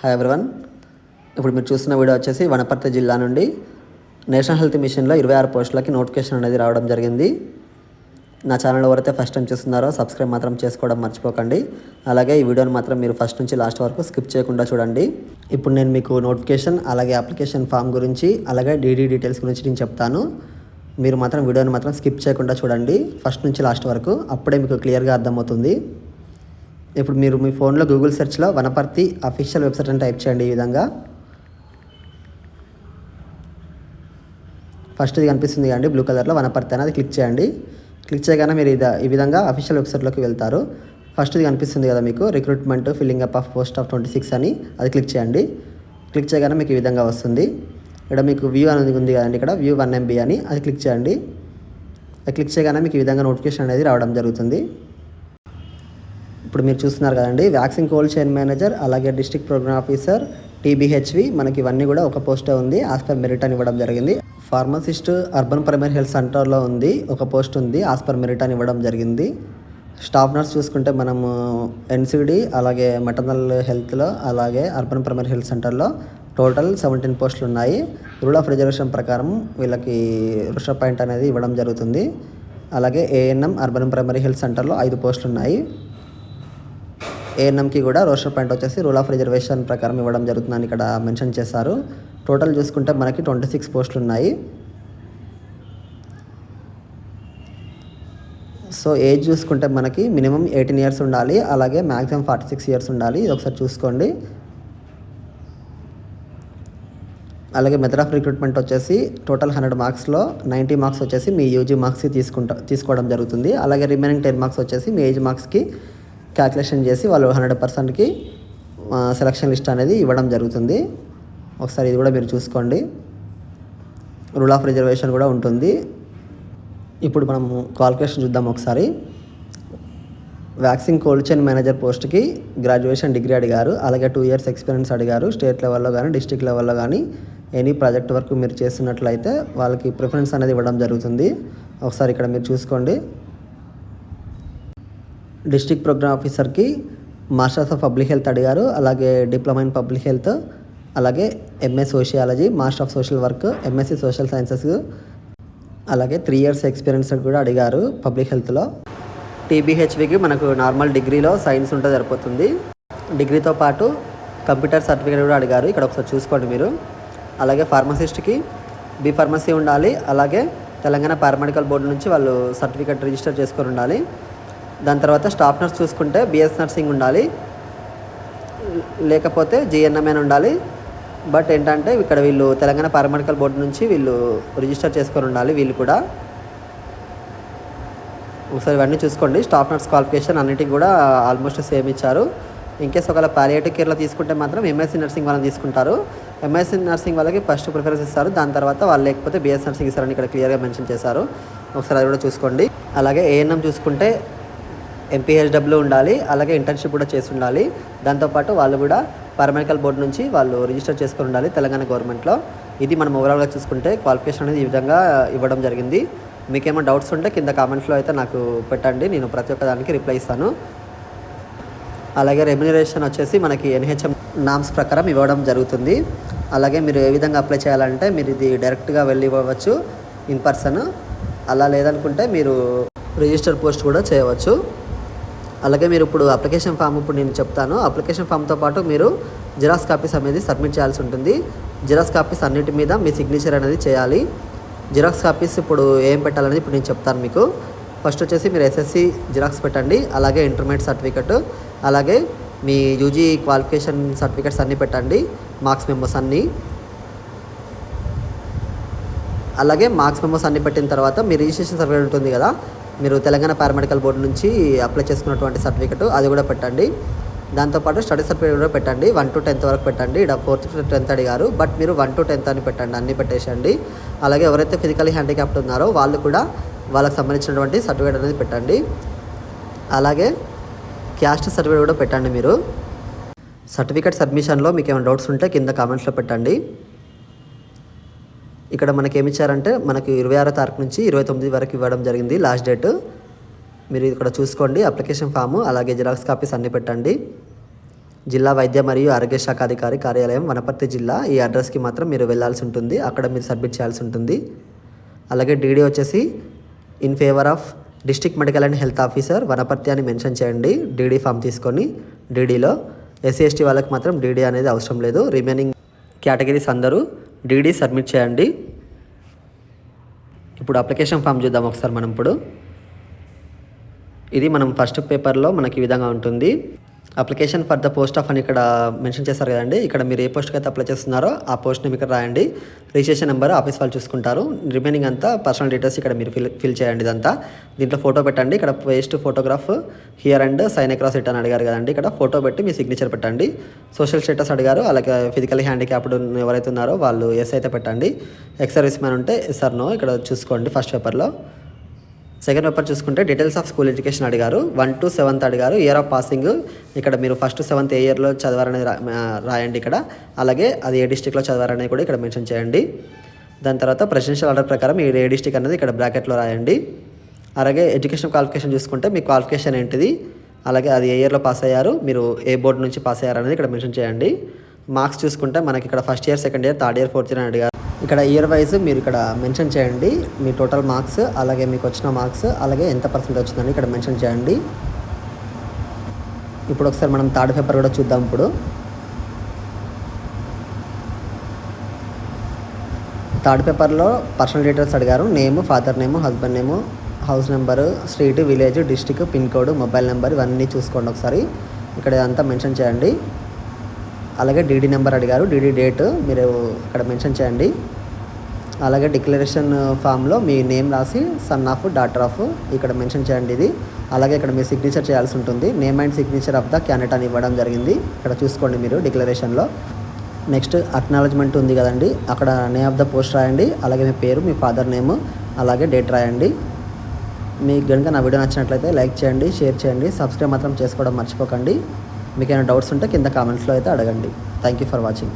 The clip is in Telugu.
హాయ్ ఎవరివన్ ఇప్పుడు మీరు చూస్తున్న వీడియో వచ్చేసి వనపర్తి జిల్లా నుండి నేషనల్ హెల్త్ మిషన్లో ఇరవై ఆరు పోస్టులకి నోటిఫికేషన్ అనేది రావడం జరిగింది. నా ఛానల్ ఎవరైతే ఫస్ట్ టైం చూస్తున్నారో సబ్స్క్రైబ్ మాత్రం చేసుకోవడం మర్చిపోకండి. అలాగే ఈ వీడియోని మాత్రం మీరు ఫస్ట్ నుంచి లాస్ట్ వరకు స్కిప్ చేయకుండా చూడండి. ఇప్పుడు నేను మీకు నోటిఫికేషన్ అలాగే అప్లికేషన్ ఫామ్ గురించి అలాగే డీడీ డీటెయిల్స్ గురించి నేను చెప్తాను. మీరు మాత్రం వీడియోని మాత్రం స్కిప్ చేయకుండా చూడండి. ఫస్ట్ నుంచి లాస్ట్ వరకు అప్పుడే మీకు క్లియర్గా అర్థమవుతుంది. ఇప్పుడు మీరు మీ ఫోన్లో గూగుల్ సెర్చ్లో వనపర్తి అఫీషియల్ వెబ్సైట్ అని టైప్ చేయండి ఈ విధంగా. ఫస్ట్ ఇది కనిపిస్తుంది కదండి బ్లూ కలర్లో వనపర్తి అని అది క్లిక్ చేయండి. క్లిక్ చేయగానే మీరు ఇది ఈ విధంగా అఫీషియల్ వెబ్సైట్లోకి వెళ్తారు. ఫస్ట్ ఇది కనిపిస్తుంది కదా మీకు recruitment filling up of post of twenty six అని అది క్లిక్ చేయండి. క్లిక్ చేయగానే మీకు ఈ విధంగా వస్తుంది. ఇక్కడ మీకు వ్యూ అనేది ఉంది కదండి ఇక్కడ వ్యూ వన్ ఎంబీ అని అది క్లిక్ చేయండి. అది క్లిక్ చేయగానే మీకు ఈ విధంగా నోటిఫికేషన్ అనేది రావడం జరుగుతుంది. ఇప్పుడు మీరు చూస్తున్నారు కదండి వ్యాక్సిన్ కోల్డ్ చైన్ మేనేజర్ అలాగే డిస్ట్రిక్ట్ ప్రోగ్రామ్ ఆఫీసర్ టీబీహెచ్వి మనకి ఇవన్నీ కూడా ఒక పోస్టే ఉంది ఆస్పర్ మెరిట్ అని ఇవ్వడం జరిగింది. ఫార్మసిస్ట్ అర్బన్ ప్రైమరీ హెల్త్ సెంటర్లో ఉంది ఒక పోస్ట్ ఉంది ఆస్పర్ మెరిట్ అని ఇవ్వడం జరిగింది. స్టాఫ్ నర్స్ చూసుకుంటే మనము ఎన్సిడి అలాగే మెటర్నల్ హెల్త్లో అలాగే అర్బన్ ప్రైమరీ హెల్త్ సెంటర్లో టోటల్ సెవెంటీన్ పోస్టులు ఉన్నాయి. రూల్ ఆఫ్ రిజర్వేషన్ ప్రకారం వీళ్ళకి రుష పాయింట్ అనేది ఇవ్వడం జరుగుతుంది. అలాగే ఏఎన్ఎం అర్బన్ ప్రైమరీ హెల్త్ సెంటర్లో ఐదు పోస్టులు ఉన్నాయి. ఏఎన్ఎంకి కూడా రోస్టర్ పాయింట్ వచ్చేసి రూల్ ఆఫ్ రిజర్వేషన్ ప్రకారం ఇవ్వడం జరుగుతుందని ఇక్కడ మెన్షన్ చేశారు. టోటల్ చూసుకుంటే మనకి ట్వంటీ సిక్స్ పోస్టులు ఉన్నాయి సో ఏజ్ చూసుకుంటే మనకి మినిమం ఎయిటీన్ ఇయర్స్ ఉండాలి అలాగే మ్యాక్సిమం ఫార్టీ సిక్స్ ఇయర్స్ ఉండాలి. ఇది ఒకసారి చూసుకోండి. అలాగే మెథడ్ ఆఫ్ రిక్రూట్మెంట్ వచ్చేసి టోటల్ హండ్రెడ్ మార్క్స్లో నైంటీ మార్క్స్ వచ్చేసి మీ యూజీ మార్క్స్కి తీసుకుంటా తీసుకోవడం జరుగుతుంది. అలాగే రిమైనింగ్ టెన్ మార్క్స్ వచ్చేసి మీ ఏజ్ మార్క్స్కి క్యాల్కులేషన్ చేసి వాళ్ళు హండ్రెడ్ పర్సెంట్కి సెలక్షన్ లిస్ట్ అనేది ఇవ్వడం జరుగుతుంది. ఒకసారి ఇది కూడా మీరు చూసుకోండి. రూల్ ఆఫ్ రిజర్వేషన్ కూడా ఉంటుంది. ఇప్పుడు మనం క్వాలిఫికేషన్ చూద్దాం ఒకసారి. వ్యాక్సిన్ కోల్డ్ చైన్ మేనేజర్ పోస్ట్కి గ్రాడ్యుయేషన్ డిగ్రీ అడిగారు. అలాగే టూ ఇయర్స్ ఎక్స్పీరియన్స్ అడిగారు. స్టేట్ లెవెల్లో కానీ డిస్టిక్ లెవెల్లో కానీ ఎనీ ప్రాజెక్ట్ వర్క్ మీరు చేస్తున్నట్లయితే వాళ్ళకి ప్రిఫరెన్స్ అనేది ఇవ్వడం జరుగుతుంది. ఒకసారి ఇక్కడ మీరు చూసుకోండి. డిస్ట్రిక్ట్ ప్రోగ్రామ్ ఆఫీసర్కి మాస్టర్స్ ఆఫ్ పబ్లిక్ హెల్త్ అడిగారు. అలాగే డిప్లొమా ఇన్ పబ్లిక్ హెల్త్ అలాగే MA sociology master of social work MSc social sciences అలాగే త్రీ ఇయర్స్ ఎక్స్పీరియన్స్ కూడా అడిగారు పబ్లిక్ హెల్త్లో. టీబీహెచ్వికి మనకు నార్మల్ డిగ్రీలో సైన్స్ ఉంటే సరిపోతుంది. డిగ్రీతో పాటు కంప్యూటర్ సర్టిఫికేట్ కూడా అడిగారు. ఇక్కడ ఒకసారి చూసుకోండి మీరు. అలాగే ఫార్మసిస్ట్కి బి ఫార్మసీ ఉండాలి. అలాగే తెలంగాణ పారామెడికల్ బోర్డు నుంచి వాళ్ళు సర్టిఫికేట్ రిజిస్టర్ చేసుకొని ఉండాలి. దాని తర్వాత స్టాఫ్ నర్స్ చూసుకుంటే బిఎస్ నర్సింగ్ ఉండాలి. లేకపోతే జిఎన్ఎంఎన్ ఉండాలి. బట్ ఏంటంటే ఇక్కడ వీళ్ళు తెలంగాణ పారామెడికల్ బోర్డు నుంచి వీళ్ళు రిజిస్టర్ చేసుకొని ఉండాలి వీళ్ళు కూడా. ఒకసారి ఇవన్నీ చూసుకోండి. స్టాఫ్ నర్స్ క్వాలిఫికేషన్ అన్నిటికి కూడా ఆల్మోస్ట్ సేమ్ ఇచ్చారు. ఇన్కేస్ ఒకవేళ పాలియేటివ్ కేర్లో తీసుకుంటే మాత్రం ఎంఎస్సీ నర్సింగ్ వాళ్ళని తీసుకుంటారు. ఎంఎస్సీ నర్సింగ్ వాళ్ళకి ఫస్ట్ ప్రిఫరెన్స్ ఇస్తారు. దాని తర్వాత వాళ్ళు లేకపోతే బిఎస్ నర్సింగ్ ఇస్తారని ఇక్కడ క్లియర్గా మెన్షన్ చేశారు. ఒకసారి అది కూడా చూసుకోండి. అలాగే ఏఎన్ఎం చూసుకుంటే ఎంపీహెచ్డబ్ల్యూ ఉండాలి అలాగే ఇంటర్న్షిప్ కూడా చేసి ఉండాలి. దాంతోపాటు వాళ్ళు కూడా పారామెడికల్ బోర్డు నుంచి వాళ్ళు రిజిస్టర్ చేసుకుని ఉండాలి తెలంగాణ గవర్నమెంట్లో. ఇది మనం ఓవరాల్గా చూసుకుంటే క్వాలిఫికేషన్ అనేది ఈ విధంగా ఇవ్వడం జరిగింది. మీకేమైనా డౌట్స్ ఉంటే కింద కామెంట్స్లో అయితే నాకు పెట్టండి నేను ప్రతి ఒక్క దానికి రిప్లై ఇస్తాను. అలాగే రెమ్యునరేషన్ వచ్చేసి మనకి ఎన్హెచ్ఎం నామ్స్ ప్రకారం ఇవ్వడం జరుగుతుంది. అలాగే మీరు ఏ విధంగా అప్లై చేయాలంటే మీరు ఇది డైరెక్ట్గా వెళ్ళి ఇవ్వవచ్చు ఇన్ పర్సన్ అలా లేదనుకుంటే మీరు రిజిస్టర్ పోస్ట్ కూడా చేయవచ్చు. అలాగే మీరు ఇప్పుడు అప్లికేషన్ ఫామ్ ఇప్పుడు నేను చెప్తాను. అప్లికేషన్ ఫామ్తో పాటు మీరు జిరాక్స్ కాపీస్ అనేది సబ్మిట్ చేయాల్సి ఉంటుంది. జిరాక్స్ కాపీస్ అన్నిటి మీద మీ సిగ్నేచర్ అనేది చేయాలి. జిరాక్స్ కాపీస్ ఇప్పుడు ఏం పెట్టాలనేది ఇప్పుడు నేను చెప్తాను మీకు. ఫస్ట్ వచ్చేసి మీరు ఎస్ఎస్సి జిరాక్స్ పెట్టండి. అలాగే ఇంటర్మీడియట్ సర్టిఫికెట్. అలాగే మీ యూజీ క్వాలిఫికేషన్ సర్టిఫికెట్స్ అన్నీ పెట్టండి. మార్క్స్ మెంబర్స్ అన్నీ. అలాగే మార్క్స్ మెంబర్స్ అన్ని పెట్టిన తర్వాత మీ రిజిస్ట్రేషన్ సర్టిఫికేట్ ఉంటుంది కదా మీరు తెలంగాణ పారామెడికల్ బోర్డు నుంచి అప్లై చేసుకున్నటువంటి సర్టిఫికెట్ అది కూడా పెట్టండి. దాంతోపాటు స్టడీ సర్టిఫికేట్ కూడా పెట్టండి. వన్ టు టెన్త్ వరకు పెట్టండి. ఇక్కడ ఫోర్త్ టు టెన్త్ అడిగారు బట్ మీరు వన్ టు టెన్త్ అని పెట్టండి. అన్ని పెట్టేసండి అలాగే ఎవరైతే ఫిజికలీ హ్యాండిక్యాప్ట్ ఉన్నారో వాళ్ళు కూడా వాళ్ళకి సంబంధించినటువంటి సర్టిఫికేట్ అనేది పెట్టండి. అలాగే క్యాస్ట్ సర్టిఫికేట్ కూడా పెట్టండి మీరు. సర్టిఫికేట్ సబ్మిషన్లో మీకు ఏమైనా డౌట్స్ ఉంటే కింద కామెంట్స్లో పెట్టండి. ఇక్కడ మనకి ఏమి ఇచ్చారంటే మనకి ఇరవై ఆరో తారీఖు నుంచి ఇరవై తొమ్మిది వరకు ఇవ్వడం జరిగింది. లాస్ట్ డేట్ మీరు ఇక్కడ చూసుకోండి. అప్లికేషన్ ఫాము అలాగే జిరాక్స్ కాపీస్ అన్నీ పెట్టండి. జిల్లా వైద్య మరియు ఆరోగ్య శాఖ అధికారి కార్యాలయం వనపర్తి జిల్లా. ఈ అడ్రస్కి మాత్రం మీరు వెళ్ళాల్సి ఉంటుంది. అక్కడ మీరు సబ్మిట్ చేయాల్సి ఉంటుంది. అలాగే డీడీ వచ్చేసి in favour of district medical and health officer Wanaparthy అని మెన్షన్ చేయండి. డీడీ ఫామ్ తీసుకొని డీడీలో ఎస్సీ ఎస్టీ వాళ్ళకి మాత్రం డీడీ అనేది అవసరం లేదు. రిమైనింగ్ కేటగిరీస్ అందరూ డీడీ సబ్మిట్ చేయండి. ఇప్పుడు అప్లికేషన్ ఫామ్ చూద్దాం ఒకసారి మనం ఇప్పుడు. ఇది మనం ఫస్ట్ పేపర్లో మనకి ఈ విధంగా ఉంటుంది. Application for the post of అని ఇక్కడ మెన్షన్ చేస్తారు కదండి. ఇక్కడ మీరు ఏ పోస్ట్కి అయితే అప్లై చేస్తున్నారో ఆ పోస్ట్ నేమ్ ఇక్కడ రాయండి. రిజిస్ట్రేషన్ నెంబర్ ఆఫీస్ వాళ్ళు చూసుకుంటారు. రిమైనింగ్ అంతా పర్సనల్ డీటెయిల్స్ ఇక్కడ మీరు ఫిల్ ఫిల్ చేయండి ఇదంతా. దీంట్లో ఫోటో పెట్టండి. ఇక్కడ paste photograph here and sign across it అని అడిగారు కదండి. ఇక్కడ ఫోటో పెట్టి మీ సిగ్నేచర్ పెట్టండి. సోషల్ స్టేటస్ అడిగారు. అలాగే ఫిజికల్ హ్యాండిక్యాప్డ్ ఎవరైతే ఉన్నారో వాళ్ళు ఎస్ అయితే పెట్టండి. ఎక్స్ సర్వీస్ మ్యాన్ ఉంటే ఎస్ నో ఇక్కడ చూసుకోండి ఫస్ట్ పేపర్లో. సెకండ్ పేపర్ చూసుకుంటే డీటెయిల్స్ ఆఫ్ స్కూల్ ఎడ్యుకేషన్ అడిగారు. వన్ టు సెవెంత్ అడిగారు. ఇయర్ ఆఫ్ పాసింగ్ ఇక్కడ మీరు ఫస్ట్ సెవెంత్ ఏ ఇయర్లో చదవారనేది రాయండి ఇక్కడ. అలాగే అది ఏ డిస్టిక్లో చదవారనేది కూడా ఇక్కడ మెన్షన్ చేయండి. దాని తర్వాత ప్రెసిడెన్షియల్ ఆర్డర్ ప్రకారం మీరు ఏ డిస్టిక్ అనేది ఇక్కడ బ్రాకెట్లో రాయండి. అలాగే ఎడ్యుకేషన్ క్వాలిఫికేషన్ చూసుకుంటే మీ క్వాలిఫికేషన్ ఏంటిది? అలాగే అది ఏ ఇయర్లో పాస్ అయ్యారు? మీరు ఏ బోర్డు నుంచి పాస్ అయ్యారు అనేది ఇక్కడ మెన్షన్ చేయండి. మార్క్స్ చూసుకుంటే మనకి ఇక్కడ first year second year third year fourth year అని అడిగారు. ఇక్కడ ఇయర్ వైజ్ మీరు ఇక్కడ మెన్షన్ చేయండి మీ టోటల్ మార్క్స్ అలాగే మీకు వచ్చిన మార్క్స్ అలాగే ఎంత పర్సెంట్ వచ్చిందని ఇక్కడ మెన్షన్ చేయండి. ఇప్పుడు ఒకసారి మనం థర్డ్ పేపర్ కూడా చూద్దాం ఇప్పుడు. థర్డ్ పేపర్లో పర్సనల్ డీటెయిల్స్ అడిగారు. Name father name husband name house number street village district pin code mobile number ఇవన్నీ చూసుకోండి ఒకసారి. ఇక్కడ అంతా మెన్షన్ చేయండి. అలాగే డీడీ నెంబర్ అడిగారు. డీడీ డేట్ మీరు ఇక్కడ మెన్షన్ చేయండి. అలాగే డిక్లరేషన్ ఫామ్లో మీ నేమ్ రాసి సన్ ఆఫ్ డాటర్ ఆఫ్ ఇక్కడ మెన్షన్ చేయండి ఇది. అలాగే ఇక్కడ మీరు సిగ్నేచర్ చేయాల్సి ఉంటుంది. Name and signature of the candidate అని ఇవ్వడం జరిగింది. ఇక్కడ చూసుకోండి మీరు డిక్లరేషన్లో నెక్స్ట్ అక్నాలజ్మెంట్ ఉంది కదండి. అక్కడ నేమ్ ఆఫ్ ద పోస్ట్ రాయండి. అలాగే మీ పేరు మీ ఫాదర్ నేమ్ అలాగే డేట్ రాయండి. మీకు కనుక నా వీడియో నచ్చినట్లయితే లైక్ చేయండి షేర్ చేయండి. సబ్స్క్రైబ్ మాత్రం చేసుకోవడం మర్చిపోకండి. మీకు ఏమైనా డౌట్స్ ఉంటే కింద కామెంట్స్లో అయితే అడగండి. Thank you for watching